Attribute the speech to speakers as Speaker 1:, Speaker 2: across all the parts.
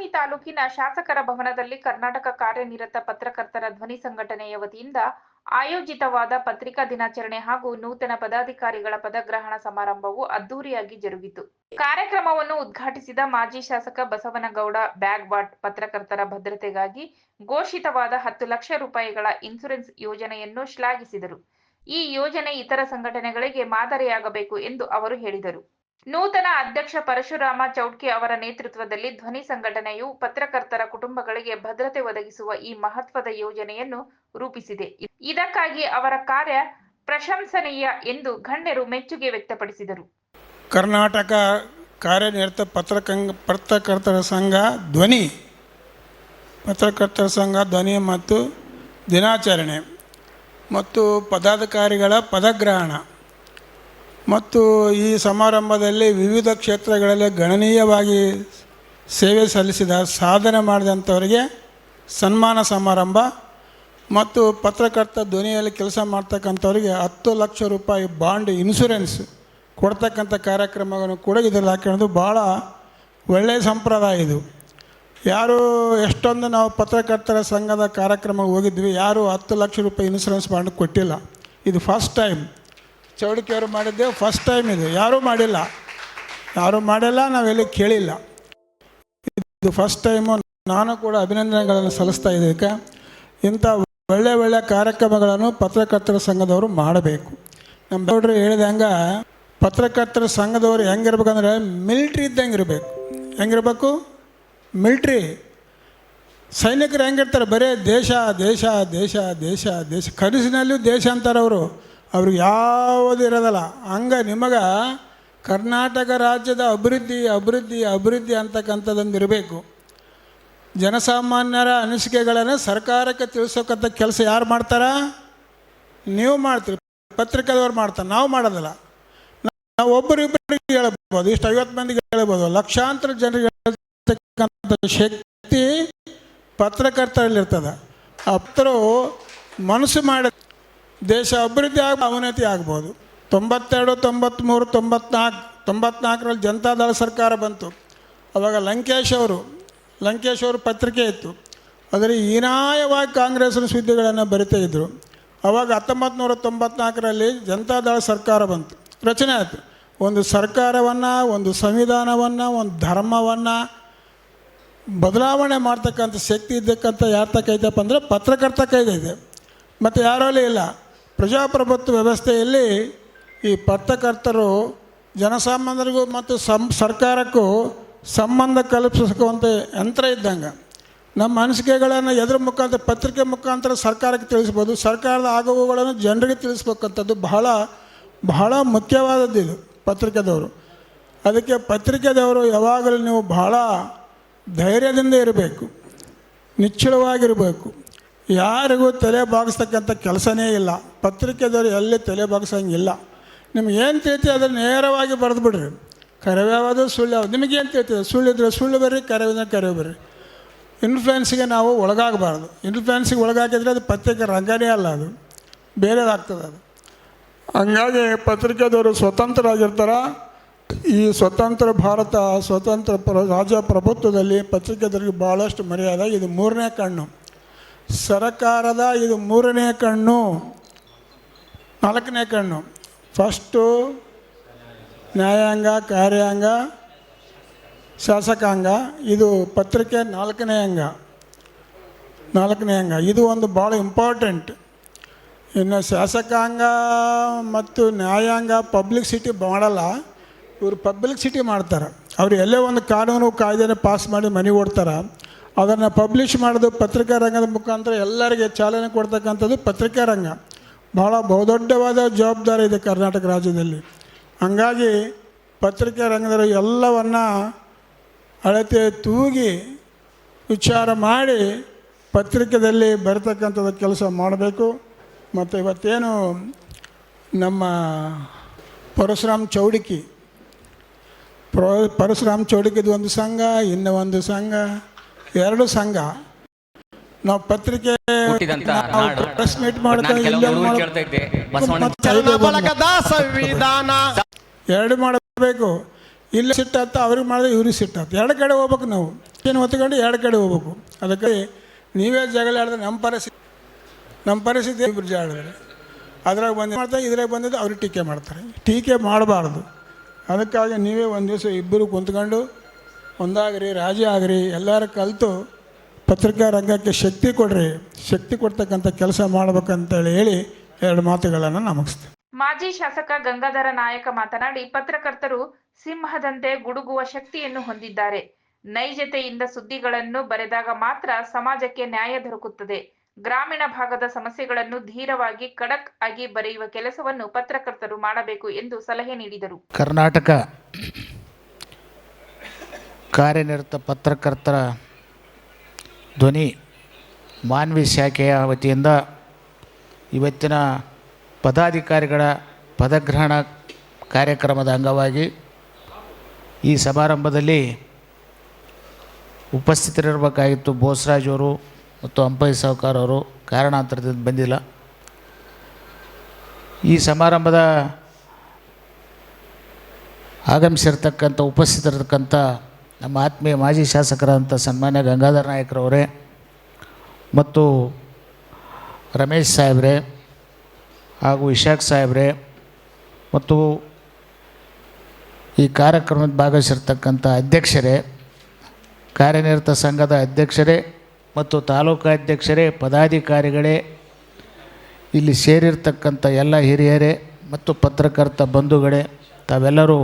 Speaker 1: ಮಾನ್ವಿ ತಾಲೂಕಿನ ಶಾಸಕರ ಭವನದಲ್ಲಿ ಕರ್ನಾಟಕ ಕಾರ್ಯನಿರತ ಪತ್ರಕರ್ತರ ಧ್ವನಿ ಸಂಘಟನೆಯ ವತಿಯಿಂದ ಆಯೋಜಿತವಾದ ಪತ್ರಿಕಾ ದಿನಾಚರಣೆ ಹಾಗೂ ನೂತನ ಪದಾಧಿಕಾರಿಗಳ ಪದಗ್ರಹಣ ಸಮಾರಂಭವು ಅದ್ದೂರಿಯಾಗಿ ಜರುಗಿತು. ಕಾರ್ಯಕ್ರಮವನ್ನು ಉದ್ಘಾಟಿಸಿದ ಮಾಜಿ ಶಾಸಕ ಬಸವನಗೌಡ, ಬ್ಯಾಗ್ವಾಟ್ ಪತ್ರಕರ್ತರ ಭದ್ರತೆಗಾಗಿ ಘೋಷಿತವಾದ ಹತ್ತು ಲಕ್ಷ ರೂಪಾಯಿಗಳ ಇನ್ಸೂರೆನ್ಸ್ ಯೋಜನೆಯನ್ನು ಶ್ಲಾಘಿಸಿದರು. ಈ ಯೋಜನೆ ಇತರ ಸಂಘಟನೆಗಳಿಗೆ ಮಾದರಿಯಾಗಬೇಕು ಎಂದು ಅವರು ಹೇಳಿದರು. ನೂತನ ಅಧ್ಯಕ್ಷ ಪರಶುರಾಮ ಚೌಟ್ಕಿ ಅವರ ನೇತೃತ್ವದಲ್ಲಿ ಧ್ವನಿ ಸಂಘಟನೆಯು ಪತ್ರಕರ್ತರ ಕುಟುಂಬಗಳಿಗೆ ಭದ್ರತೆ ಒದಗಿಸುವ ಈ ಮಹತ್ವದ ಯೋಜನೆಯನ್ನು ರೂಪಿಸಿದೆ. ಇದಕ್ಕಾಗಿ ಅವರ ಕಾರ್ಯ ಪ್ರಶಂಸನೀಯ ಎಂದು ಗಣ್ಯರು ಮೆಚ್ಚುಗೆ ವ್ಯಕ್ತಪಡಿಸಿದರು.
Speaker 2: ಕರ್ನಾಟಕ ಕಾರ್ಯನಿರತ ಪತ್ರಕಂಗ ಪತ್ರಕರ್ತರ ಸಂಘ ಧ್ವನಿ, ಪತ್ರಕರ್ತರ ಸಂಘ ಧ್ವನಿ ಮತ್ತು ದಿನಾಚರಣೆ ಮತ್ತು ಪದಾಧಿಕಾರಿಗಳ ಪದಗ್ರಹಣ. ಮತ್ತು ಈ ಸಮಾರಂಭದಲ್ಲಿ ವಿವಿಧ ಕ್ಷೇತ್ರಗಳಲ್ಲಿ ಗಣನೀಯವಾಗಿ ಸೇವೆ ಸಲ್ಲಿಸಿದ, ಸಾಧನೆ ಮಾಡಿದಂಥವರಿಗೆ ಸನ್ಮಾನ ಸಮಾರಂಭ ಮತ್ತು ಪತ್ರಕರ್ತ ಧ್ವನಿಯಲ್ಲಿ ಕೆಲಸ ಮಾಡ್ತಕ್ಕಂಥವ್ರಿಗೆ ಹತ್ತು ಲಕ್ಷ ರೂಪಾಯಿ ಬಾಂಡ್ ಇನ್ಶೂರೆನ್ಸ್ ಕೊಡ್ತಕ್ಕಂಥ ಕಾರ್ಯಕ್ರಮವನ್ನು ಕೂಡ ಇದರಲ್ಲಿ ಹಾಕೊಳ್ಳೋದು ಭಾಳ ಒಳ್ಳೆಯ ಸಂಪ್ರದಾಯ ಇದು. ಯಾರು ಎಷ್ಟೊಂದು ನಾವು ಪತ್ರಕರ್ತರ ಸಂಘದ ಕಾರ್ಯಕ್ರಮಕ್ಕೆ ಹೋಗಿದ್ವಿ, ಯಾರು ಹತ್ತು ಲಕ್ಷ ರೂಪಾಯಿ ಇನ್ಶೂರೆನ್ಸ್ ಬಾಂಡ್ ಕೊಟ್ಟಿಲ್ಲ. ಇದು ಫಸ್ಟ್ ಟೈಮ್ ಚೌಡಿಕೆಯವರು ಮಾಡಿದ್ದೆ ಫಸ್ಟ್ ಟೈಮ್ ಇದು. ಯಾರೂ ಮಾಡಿಲ್ಲ. ಯಾರೂ ಮಾಡಿಲ್ಲ, ನಾವೆಲ್ಲ ಕೇಳಿಲ್ಲ. ಇದು ಫಸ್ಟ್ ಟೈಮು ನಾನು ಕೂಡ ಅಭಿನಂದನೆಗಳನ್ನು ಸಲ್ಲಿಸ್ತಾ ಇದಕ್ಕೆ ಇಂಥ ಒಳ್ಳೆ ಒಳ್ಳೆ ಕಾರ್ಯಕ್ರಮಗಳನ್ನು ಪತ್ರಕರ್ತರ ಸಂಘದವರು ಮಾಡಬೇಕು. ನಮ್ಮ ಗೌಡ್ರು ಹೇಳಿದಂಗೆ ಪತ್ರಕರ್ತರ ಸಂಘದವರು ಹೆಂಗಿರ್ಬೇಕಂದ್ರೆ ಮಿಲ್ಟ್ರಿ ಇದ್ದಂಗೆ ಇರಬೇಕು. ಹೆಂಗಿರ್ಬೇಕು? ಮಿಲ್ಟ್ರಿ ಸೈನಿಕರು ಹೆಂಗಿರ್ತಾರೆ? ಬರೀ ದೇಶ ದೇಶ ದೇಶ ದೇಶ ದೇಶ. ಕನಸಿನಲ್ಲೂ ದೇಶ ಅಂತಾರೆ ಅವರು. ಅವ್ರಿಗೆ ಯಾವುದು ಇರೋದಲ್ಲ. ಹಂಗೆ ನಿಮಗೆ ಕರ್ನಾಟಕ ರಾಜ್ಯದ ಅಭಿವೃದ್ಧಿ ಅಭಿವೃದ್ಧಿ ಅಭಿವೃದ್ಧಿ ಅಂತಕ್ಕಂಥದ್ದೊಂದು ಇರಬೇಕು ಜನಸಾಮಾನ್ಯರ ಅನಿಸಿಕೆಗಳನ್ನು ಸರ್ಕಾರಕ್ಕೆ ತಿಳಿಸೋಕ್ಕಂಥ ಕೆಲಸ ಯಾರು ಮಾಡ್ತಾರ? ನೀವು ಮಾಡ್ತೀರಿ. ಪತ್ರಿಕೆದವ್ರು ಮಾಡ್ತಾರೆ. ನಾವು ಮಾಡೋದಿಲ್ಲ. ನಾವು ಒಬ್ಬರಿಬ್ಬರಿಗೆ ಹೇಳ್ಬೋದು. ಇಷ್ಟು ಐವತ್ತು ಮಂದಿಗೆ ಹೇಳ್ಬೋದು. ಲಕ್ಷಾಂತರ ಜನರಿಗೆ ಹೇಳ್ತಕ್ಕಂಥ ಶಕ್ತಿ ಪತ್ರಕರ್ತರಲ್ಲಿರ್ತದೆ. ಅಪ್ತರು ಮನಸ್ಸು ಮಾಡಿ ದೇಶ ಅಭಿವೃದ್ಧಿ ಆಗ ಅವನತಿ ಆಗ್ಬೋದು. ತೊಂಬತ್ತೆರಡು ತೊಂಬತ್ತ್ಮೂರು ತೊಂಬತ್ನಾಲ್ಕು ತೊಂಬತ್ನಾಲ್ಕರಲ್ಲಿ ಜನತಾದಳ ಸರ್ಕಾರ ಬಂತು. ಅವಾಗ ಲಂಕೇಶ್ ಅವರು ಲಂಕೇಶ್ ಅವರು ಪತ್ರಿಕೆ ಇತ್ತು. ಅದರಲ್ಲಿ ಹೀನಾಯವಾಗಿ ಕಾಂಗ್ರೆಸ್ನ ಸುದ್ದಿಗಳನ್ನು ಬರಿತಾ ಇದ್ದರು ಅವಾಗ ಹತ್ತೊಂಬತ್ತು ನೂರ ತೊಂಬತ್ನಾಲ್ಕರಲ್ಲಿ ಜನತಾದಳ ಸರ್ಕಾರ ಬಂತು. ರಚನೆ ಆಯಿತು. ಒಂದು ಸರ್ಕಾರವನ್ನು, ಒಂದು ಸಂವಿಧಾನವನ್ನು, ಒಂದು ಧರ್ಮವನ್ನು ಬದಲಾವಣೆ ಮಾಡ್ತಕ್ಕಂಥ ಶಕ್ತಿ ಇದ್ದಕ್ಕಂಥ ಯಾರ ತಕ್ಕೈತಪ್ಪ ಅಂದರೆ ಪತ್ರಕರ್ತ ಕೈದಿದೆ ಮತ್ತು ಯಾರಲ್ಲಿ ಇಲ್ಲ? ಪ್ರಜಾಪ್ರಭುತ್ವ ವ್ಯವಸ್ಥೆಯಲ್ಲಿ ಈ ಪತ್ರಕರ್ತರು ಜನಸಾಮಾನ್ಯರಿಗೂ ಮತ್ತು ಸಂ, ಸರ್ಕಾರಕ್ಕೂ ಸಂಬಂಧ ಕಲ್ಪಿಸುವಂಥ ಯಂತ್ರ ಇದ್ದಂಗೆ. ನಮ್ಮ ಅನಿಸಿಕೆಗಳನ್ನು ಎದುರು ಮುಖಾಂತರ, ಪತ್ರಿಕೆ ಮುಖಾಂತರ ಸರ್ಕಾರಕ್ಕೆ ತಿಳಿಸ್ಬೋದು ಸರ್ಕಾರದ ಆಗುವುಗಳನ್ನು ಜನರಿಗೆ ತಿಳಿಸ್ಬೇಕಂಥದ್ದು ಬಹಳ ಬಹಳ ಮುಖ್ಯವಾದದ್ದು ಇದು ಪತ್ರಿಕೆದವರು. ಅದಕ್ಕೆ ಪತ್ರಿಕೆದವರು ಯಾವಾಗಲೂ ನೀವು ಬಹಳ ಧೈರ್ಯದಿಂದ ಇರಬೇಕು. ನಿಚ್ಚಳವಾಗಿರಬೇಕು. ಯಾರಿಗೂ ತಲೆ ಬಾಗಿಸ್ತಕ್ಕಂಥ ಕೆಲಸನೇ ಇಲ್ಲ. ಪತ್ರಿಕೆದವರು ಎಲ್ಲಿ ತಲೆ ಬಾಗಿಸೋಂಗಿಲ್ಲ. ನಿಮಗೇನು ಏನು ತಿಳಿತಿ ಅದನ್ನು ನೇರವಾಗಿ ಬರೆದು ಬಿಡ್ರಿ. ಕರೆವ್ಯಾವುದು ಸುಳ್ಳು ಯಾವುದು. ನಿಮಗೇನು ಸುಳ್ಳು ಸುಳ್ಳಿದ್ರೆ ಸುಳ್ಳು ಬರ್ರಿ ಕರೆವಿದ್ರೆ ಕರವೇ ಬರ್ರಿ. ಇನ್ಫ್ಲುಯೆನ್ಸ್ಗೆ ನಾವು ಒಳಗಾಗಬಾರ್ದು. ಇನ್ಫ್ಲುಯೆನ್ಸಿಗೆ ಒಳಗಾಕಿದ್ರೆ ಅದು ಪತ್ರಿಕೆ ರಂಗನೇ ಅಲ್ಲ ಅದು. ಬೇರೆದಾಗ್ತದೆ ಅದು. ಹಂಗಾಗಿ ಪತ್ರಿಕೆದವರು ಸ್ವತಂತ್ರರಾಗಿರ್ತಾರೆ. ಈ ಸ್ವತಂತ್ರ ಭಾರತ, ಸ್ವತಂತ್ರ ಪ್ರ ರಾಜಪ್ರಭುತ್ವದಲ್ಲಿ ಪತ್ರಿಕೆದವರಿಗೆ ಭಾಳಷ್ಟು ಮರ್ಯಾದೆ. ಇದು ಮೂರನೇ ಕಣ್ಣು. ಸರಕಾರದ ಇದು ಮೂರನೇ ಕಣ್ಣು, ನಾಲ್ಕನೇ ಕಣ್ಣು. ಫಸ್ಟು ನ್ಯಾಯಾಂಗ, ಕಾರ್ಯಾಂಗ, ಶಾಸಕಾಂಗ, ಇದು ಪತ್ರಿಕೆ ನಾಲ್ಕನೇ ಅಂಗ. ನಾಲ್ಕನೇ ಅಂಗ. ಇದು ಒಂದು ಭಾಳ ಇಂಪಾರ್ಟೆಂಟ್ ಇನ್ನು ಶಾಸಕಾಂಗ ಮತ್ತು ನ್ಯಾಯಾಂಗ ಪಬ್ಲಿಸಿಟಿ ಮಾಡಲ್ಲ. ಇವರು ಪಬ್ಲಿಸಿಟಿ ಮಾಡ್ತಾರೆ. ಅವ್ರು ಎಲ್ಲೇ ಒಂದು ಕಾನೂನು ಕಾಯ್ದೆನ ಪಾಸ್ ಮಾಡಿ ಮನೆ ಓಡ್ತಾರೆ. ಅದನ್ನು ಪಬ್ಲಿಷ್ ಮಾಡೋದು ಪತ್ರಿಕಾ ರಂಗದ ಮುಖಾಂತರ ಎಲ್ಲರಿಗೆ ಚಾಲನೆ ಕೊಡ್ತಕ್ಕಂಥದ್ದು ಪತ್ರಿಕಾ ರಂಗ. ಭಾಳ ಬಹುದೊಡ್ಡವಾದ ಜವಾಬ್ದಾರಿ ಇದೆ ಕರ್ನಾಟಕ ರಾಜ್ಯದಲ್ಲಿ. ಹಂಗಾಗಿ ಪತ್ರಿಕಾ ರಂಗದ ಎಲ್ಲವನ್ನು ಅಳತೆ ತೂಗಿ ವಿಚಾರ ಮಾಡಿ ಪತ್ರಿಕೆಯಲ್ಲಿ ಬರತಕ್ಕಂಥದ್ದು ಕೆಲಸ ಮಾಡಬೇಕು. ಮತ್ತು ಇವತ್ತೇನು ನಮ್ಮ ಪರಶುರಾಮ್ ಚೌಡಿಕಿ. ಪ್ರ, ಪರಶುರಾಮ್ ಚೌಡಿಕಿದು ಒಂದು ಸಂಘ, ಇನ್ನೂ ಒಂದು ಸಂಘ. ಎರಡು ಸಂಘ. ನಾವು ಪತ್ರಿಕೆ ಪ್ರೆಸ್ ಮೀಟ್ ಮಾಡ್ತಾ
Speaker 3: ಸಂವಿಧಾನ.
Speaker 2: ಎರಡು ಮಾಡಬೇಕು. ಇಲ್ಲಿ ಸಿಟ್ಟಾತ ಅವ್ರಿಗೆ ಮಾಡಿದ್ರೆ ಇವ್ರಿಗೆ ಸಿಟ್ಟಾತ ಎರಡು ಕಡೆ ಹೋಗ್ಬೇಕು ನಾವು. ಏನು ಹೊತ್ಕೊಂಡು ಎರಡು ಕಡೆ ಹೋಗ್ಬೇಕು. ಅದಕ್ಕೆ ನೀವೇ ಜಗಳ ಆಡಿದ್ರೆ ನಮ್ಮ ಪರಿಸ್ಥಿತಿ ನಮ್ಮ ಪರಿಸ್ಥಿತಿ ಇಬ್ಬರು ಜಾಡಿದ್ರೆ ಅದ್ರಾಗ ಬಂದು ಮಾಡ್ತಾರೆ? ಇದ್ರಾಗ ಬಂದಿದ್ದು ಅವ್ರಿಗೆ ಟೀಕೆ ಮಾಡ್ತಾರೆ. ಟೀಕೆ ಮಾಡಬಾರ್ದು. ಅದಕ್ಕಾಗಿ ನೀವೇ ಒಂದು ದಿವಸ ಇಬ್ಬರು ಕುಂತ್ಕೊಂಡು ಒಂದಾಗ್ರಿ ರಾಜ ಆಗ್ರಿ ಎಲ್ಲರ ಕಲಿತು ಪತ್ರಿಕಾ ರಂಗಕ್ಕೆ ಶಕ್ತಿ ಕೊಡ್ರಿ ಶಕ್ತಿ ಕೊಡ್ತಕ್ಕಂಥ ಕೆಲಸ ಮಾಡ್ಬೇಕಂತೇಳಿ ಹೇಳಿ ಎರಡು ಮಾತುಗಳನ್ನು ನಮಗಿಸ್ತೇನೆ
Speaker 1: ಮಾಜಿ ಶಾಸಕ ಗಂಗಾಧರ ನಾಯಕ ಮಾತನಾಡಿ ಪತ್ರಕರ್ತರು ಸಿಂಹದಂತೆ ಗುಡುಗುವ ಶಕ್ತಿಯನ್ನು ಹೊಂದಿದ್ದಾರೆ. ನೈಜತೆಯಿಂದ ಸುದ್ದಿಗಳನ್ನು ಬರೆದಾಗ ಮಾತ್ರ ಸಮಾಜಕ್ಕೆ ನ್ಯಾಯ ದೊರಕುತ್ತದೆ. ಗ್ರಾಮೀಣ ಭಾಗದ ಸಮಸ್ಯೆಗಳನ್ನು ಧೀರವಾಗಿ ಖಡಕ್ ಆಗಿ ಬರೆಯುವ ಕೆಲಸವನ್ನು ಪತ್ರಕರ್ತರು ಮಾಡಬೇಕು ಎಂದು ಸಲಹೆ ನೀಡಿದರು.
Speaker 4: ಕರ್ನಾಟಕ ಕಾರ್ಯನಿರತ ಪತ್ರಕರ್ತರ ಧ್ವನಿ ಮಾನ್ವಿ ಶಾಖೆಯ ವತಿಯಿಂದ ಇವತ್ತಿನ ಪದಾಧಿಕಾರಿಗಳ ಪದಗ್ರಹಣ ಕಾರ್ಯಕ್ರಮದ ಅಂಗವಾಗಿ ಈ ಸಮಾರಂಭದಲ್ಲಿ ಉಪಸ್ಥಿತರಿರಬೇಕಾಗಿತ್ತು ಅವರು ಮತ್ತು ಅಂಪೈ ಸಾವುಕಾರ ಅವರು. ಕಾರಣಾಂತರದಿಂದ ಬಂದಿಲ್ಲ. ಈ ಸಮಾರಂಭದ ಆಗಮಿಸಿರ್ತಕ್ಕಂಥ, ಉಪಸ್ಥಿತರಿರ್ತಕ್ಕಂಥ ನಮ್ಮ ಆತ್ಮೀಯ ಮಾಜಿ ಶಾಸಕರಂಥ ಸನ್ಮಾನ್ಯ ಗಂಗಾಧರ ನಾಯಕರವರೇ ಮತ್ತು ರಮೇಶ್ ಸಾಹೇಬ್ರೆ ಹಾಗೂ ಇಶಾಕ್ ಸಾಹೇಬ್ರೆ ಮತ್ತು ಈ ಕಾರ್ಯಕ್ರಮದ ಭಾಗವಹಿಸಿರ್ತಕ್ಕಂಥ ಅಧ್ಯಕ್ಷರೇ, ಕಾರ್ಯನಿರತ ಸಂಘದ ಅಧ್ಯಕ್ಷರೇ ಮತ್ತು ತಾಲೂಕು ಅಧ್ಯಕ್ಷರೇ, ಪದಾಧಿಕಾರಿಗಳೇ, ಇಲ್ಲಿ ಸೇರಿರ್ತಕ್ಕಂಥ ಎಲ್ಲ ಹಿರಿಯರೇ ಮತ್ತು ಪತ್ರಕರ್ತ ಬಂಧುಗಳೇ, ತಾವೆಲ್ಲರೂ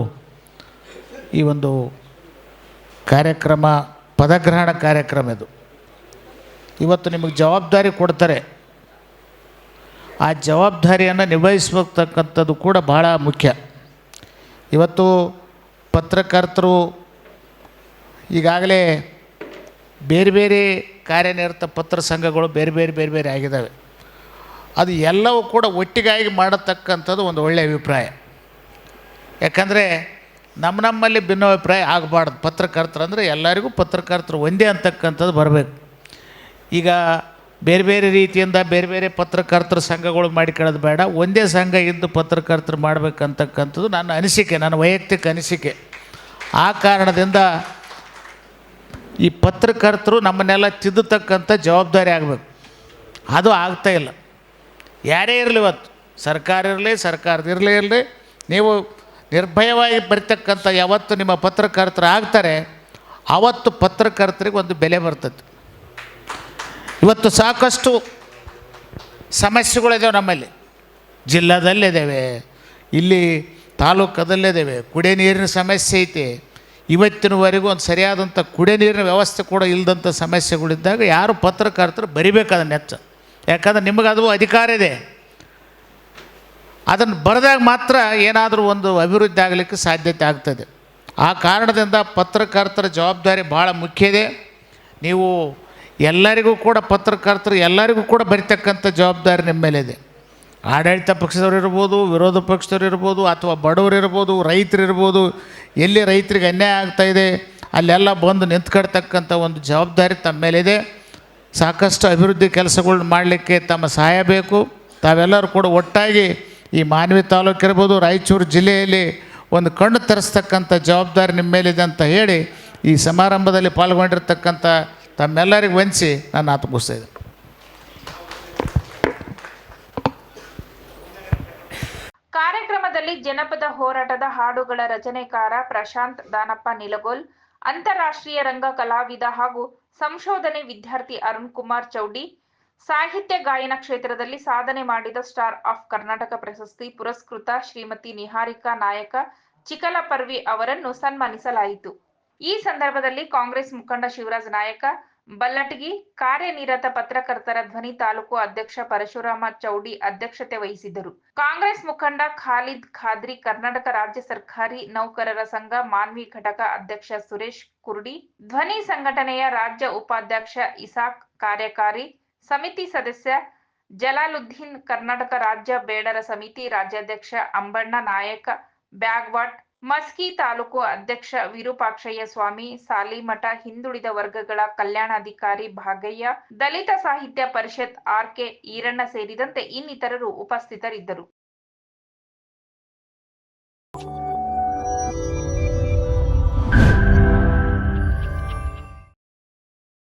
Speaker 4: ಈ ಒಂದು ಕಾರ್ಯಕ್ರಮ, ಪದಗ್ರಹಣ ಕಾರ್ಯಕ್ರಮ ಇದು. ಇವತ್ತು ನಿಮಗೆ ಜವಾಬ್ದಾರಿ ಕೊಡ್ತಾರೆ. ಆ ಜವಾಬ್ದಾರಿಯನ್ನು ನಿಭಾಯಿಸತಕ್ಕಂಥದ್ದು ಕೂಡ ಭಾಳ ಮುಖ್ಯ. ಇವತ್ತು ಪತ್ರಕರ್ತರು ಈಗಾಗಲೇ ಬೇರೆ ಬೇರೆ ಕಾರ್ಯನಿರತ ಪತ್ರ ಸಂಘಗಳು ಬೇರೆ ಬೇರೆ ಬೇರೆ ಬೇರೆ ಆಗಿದ್ದಾವೆ. ಅದು ಎಲ್ಲವೂ ಕೂಡ ಒಟ್ಟಿಗಾಗಿ ಮಾಡತಕ್ಕಂಥದ್ದು ಒಂದು ಒಳ್ಳೆಯ ಅಭಿಪ್ರಾಯ. ಯಾಕಂದರೆ ನಮ್ಮ ನಮ್ಮಲ್ಲಿ ಭಿನ್ನಾಭಿಪ್ರಾಯ ಆಗಬಾರ್ದು. ಪತ್ರಕರ್ತರು ಅಂದರೆ ಎಲ್ಲರಿಗೂ ಪತ್ರಕರ್ತರು ಒಂದೇ ಅಂತಕ್ಕಂಥದ್ದು ಬರಬೇಕು. ಈಗ ಬೇರೆ ಬೇರೆ ರೀತಿಯಿಂದ ಬೇರೆ ಬೇರೆ ಪತ್ರಕರ್ತರ ಸಂಘಗಳು ಮಾಡಿಕೊಳ್ಳೋದು ಬೇಡ. ಒಂದೇ ಸಂಘ ಇದ್ದು ಪತ್ರಕರ್ತರು ಮಾಡಬೇಕಂತಕ್ಕಂಥದ್ದು ನನ್ನ ಅನಿಸಿಕೆ, ನನ್ನ ವೈಯಕ್ತಿಕ ಅನಿಸಿಕೆ. ಆ ಕಾರಣದಿಂದ ಈ ಪತ್ರಕರ್ತರು ನಮ್ಮನ್ನೆಲ್ಲ ತಿದ್ದತಕ್ಕಂಥ ಜವಾಬ್ದಾರಿ ಆಗಬೇಕು. ಅದು ಆಗ್ತಾ ಇಲ್ಲ. ಯಾರೇ ಇರಲಿ ಇವತ್ತು, ಸರ್ಕಾರ ಇರಲಿ, ಸರ್ಕಾರದ ಇರಲಿ ಇರಲಿ, ನೀವು ನಿರ್ಭಯವಾಗಿ ಬರ್ತಕ್ಕಂಥ ಯಾವತ್ತು ನಿಮ್ಮ ಪತ್ರಕರ್ತರು ಆಗ್ತಾರೆ ಆವತ್ತು ಪತ್ರಕರ್ತರಿಗೆ ಒಂದು ಬೆಲೆ ಬರ್ತದೆ. ಇವತ್ತು ಸಾಕಷ್ಟು ಸಮಸ್ಯೆಗಳಿದಾವೆ ನಮ್ಮಲ್ಲಿ. ಜಿಲ್ಲಾದಲ್ಲಿದ್ದಾವೆ, ಇಲ್ಲಿ ತಾಲೂಕದಲ್ಲಿದ್ದಾವೆ, ಕುಡಿಯ ನೀರಿನ ಸಮಸ್ಯೆ ಐತೆ. ಇವತ್ತಿನವರೆಗೂ ಒಂದು ಸರಿಯಾದಂಥ ಕುಡಿಯ ನೀರಿನ ವ್ಯವಸ್ಥೆ ಕೂಡ ಇಲ್ಲದಂಥ ಸಮಸ್ಯೆಗಳಿದ್ದಾಗ ಯಾರು ಪತ್ರಕರ್ತರು ಬರಿಬೇಕು ಅದನ್ನ ಹೆಚ್ಚು. ಯಾಕಂದ್ರೆ ನಿಮಗೆ ಅದು ಅಧಿಕಾರ ಇದೆ. ಅದನ್ನು ಬರೆದಾಗ ಮಾತ್ರ ಏನಾದರೂ ಒಂದು ಅಭಿವೃದ್ಧಿ ಆಗಲಿಕ್ಕೆ ಸಾಧ್ಯತೆ ಆಗ್ತದೆ. ಆ ಕಾರಣದಿಂದ ಪತ್ರಕರ್ತರ ಜವಾಬ್ದಾರಿ ಭಾಳ ಮುಖ್ಯ ಇದೆ. ನೀವು ಎಲ್ಲರಿಗೂ ಕೂಡ ಪತ್ರಕರ್ತರು ಎಲ್ಲರಿಗೂ ಕೂಡ ಬರಿತಕ್ಕಂಥ ಜವಾಬ್ದಾರಿ ನಿಮ್ಮ ಮೇಲಿದೆ ಆಡಳಿತ ಪಕ್ಷದವ್ರು ಇರ್ಬೋದು, ವಿರೋಧ ಪಕ್ಷದವ್ರು ಇರ್ಬೋದು, ಅಥವಾ ಬಡವರು ಇರ್ಬೋದು, ರೈತರು ಇರ್ಬೋದು, ಎಲ್ಲಿ ರೈತರಿಗೆ ಅನ್ಯಾಯ ಆಗ್ತಾಯಿದೆ ಅಲ್ಲೆಲ್ಲ ಬಂದು ನಿಂತ್ಕೊಡ್ತಕ್ಕಂಥ ಒಂದು ಜವಾಬ್ದಾರಿ ತಮ್ಮ ಮೇಲಿದೆ ಸಾಕಷ್ಟು ಅಭಿವೃದ್ಧಿ ಕೆಲಸಗಳನ್ನ ಮಾಡಲಿಕ್ಕೆ ತಮ್ಮ ಸಹಾಯ ಬೇಕು. ತಾವೆಲ್ಲರೂ ಕೂಡ ಒಟ್ಟಾಗಿ ಈ ಮಾನ್ವಿ ತಾಲೂಕು ಇರ್ಬೋದು, ರಾಯಚೂರು ಜಿಲ್ಲೆಯಲ್ಲಿ ಒಂದು ಕಣ್ಣು ತರಿಸ್ತಕ್ಕಂಥ ಜವಾಬ್ದಾರಿ ನಿಮ್ಮ ಮೇಲಿದೆ ಅಂತ ಹೇಳಿ ಈ ಸಮಾರಂಭದಲ್ಲಿ ಪಾಲ್ಗೊಂಡಿರ್ತಕ್ಕಂಥ ತಮ್ಮೆಲ್ಲರಿಗೂ ವಂಚಿಸಿ ನಾನು ಆತ
Speaker 1: ಕಾರ್ಯಕ್ರಮದಲ್ಲಿ ಜನಪದ ಹೋರಾಟದ ಹಾಡುಗಳ ರಚನೆಕಾರ ಪ್ರಶಾಂತ್ ದಾನಪ್ಪ ನಿಲಗೋಲ್, ಅಂತಾರಾಷ್ಟ್ರೀಯ ರಂಗ ಕಲಾವಿದ ಹಾಗೂ ಸಂಶೋಧನೆ ವಿದ್ಯಾರ್ಥಿ ಅರುಣ್ ಕುಮಾರ್ ಚೌಡಿ ಸಾಹಿತ್ಯ ಗಾಯನ ಕ್ಷೇತ್ರದಲ್ಲಿ ಸಾಧನೆ ಮಾಡಿದ ಸ್ಟಾರ್ ಆಫ್ ಕರ್ನಾಟಕ ಪ್ರಶಸ್ತಿ ಪುರಸ್ಕೃತ ಶ್ರೀಮತಿ ನಿಹಾರಿಕಾ ನಾಯಕ ಚಿಕಲಪರ್ವಿ ಅವರನ್ನು ಸನ್ಮಾನಿಸಲಾಯಿತು. ಈ ಸಂದರ್ಭದಲ್ಲಿ ಕಾಂಗ್ರೆಸ್ ಮುಖಂಡ ಶಿವರಾಜ್ ನಾಯಕ, ಬಲ್ಲಟಗಿ ಕಾರ್ಯನಿರತ ಪತ್ರಕರ್ತರ ಧ್ವನಿ ತಾಲೂಕು ಅಧ್ಯಕ್ಷ ಪರಶುರಾಮ ಚೌಡಿ ಅಧ್ಯಕ್ಷತೆ ವಹಿಸಿದ್ದರು. ಕಾಂಗ್ರೆಸ್ ಮುಖಂಡ ಖಾಲಿದ್ ಖಾದ್ರಿ, ಕರ್ನಾಟಕ ರಾಜ್ಯ ಸರ್ಕಾರಿ ನೌಕರರ ಸಂಘ ಮಾನ್ವಿ ಘಟಕ ಅಧ್ಯಕ್ಷ ಸುರೇಶ್ ಕುರ್ಡಿ, ಧ್ವನಿ ಸಂಘಟನೆಯ ರಾಜ್ಯ ಉಪಾಧ್ಯಕ್ಷ ಇಸಾಕ್, ಕಾರ್ಯಕಾರಿ ಸಮಿತಿ ಸದಸ್ಯ ಜಲಾಲುದ್ದೀನ್ ಕರ್ನಾಟಕ ರಾಜ್ಯ ಬೇಡರ ಸಮಿತಿ ರಾಜ್ಯಾಧ್ಯಕ್ಷ ಅಂಬಣ್ಣ ನಾಯಕ ಬ್ಯಾಗ್ವಾಟ್ ಮಸ್ಕಿ ತಾಲೂಕು ಅಧ್ಯಕ್ಷ ವಿರೂಪಾಕ್ಷಯ್ಯ ಸ್ವಾಮಿ, ಸಾಲಿಮಠ ಹಿಂದುಳಿದ ವರ್ಗಗಳ ಕಲ್ಯಾಣಾಧಿಕಾರಿ ಭಾಗಯ್ಯ, ದಲಿತ ಸಾಹಿತ್ಯ ಪರಿಷತ್ ಆರ್ಕೆ ಈರಣ್ಣ ಸೇರಿದಂತೆ ಇನ್ನಿತರರು ಉಪಸ್ಥಿತರಿದ್ದರು.